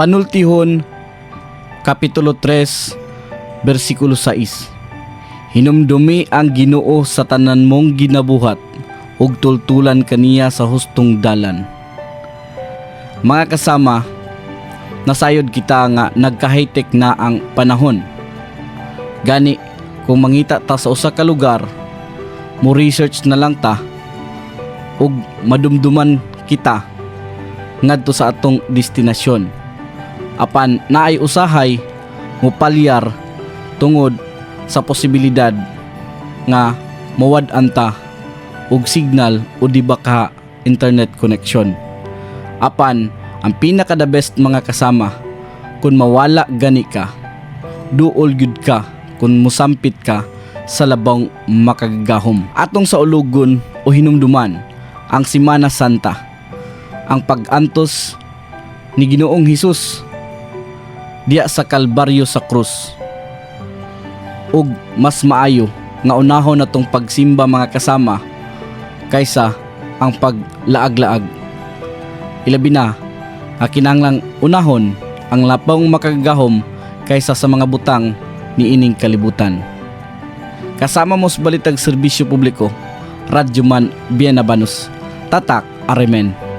Panultihon, Kapitulo 3, versikulo 6. Hinumdumi ang ginoo sa tanan mong ginabuhat, ug tultulan kaniya sa hustong dalan. Mga kasama, nasayod kita nga nagka-high-tech na ang panahon. Gani, kung mangita ta sa usa ka lugar, mo research na lang ta ug madumduman kita ngadto sa atong destinasyon. Apan naay usahay mo palyar tungod sa posibilidad nga mawad-an ta og signal o di ba ka internet connection. Apan ang pinaka the best mga kasama kung mawala gani ka duol gyud ka kung musampit ka sa labang makagagahom. Atong sa ulugon o hinumduman ang Simana Santa, ang pag-antos ni Ginoong Hesus diya sa Kalbaryo sa krus. Ug mas maayo nga unahon na tong pagsimba mga kasama kaysa ang paglaag-laag. Ilabi na, nga kinanglang unahon ang lapang makagahom kaysa sa mga butang ni ining kalibutan. Kasama mo sa balitag serbisyo publiko, Radyo Man Bienabanus, Tatak Aremen.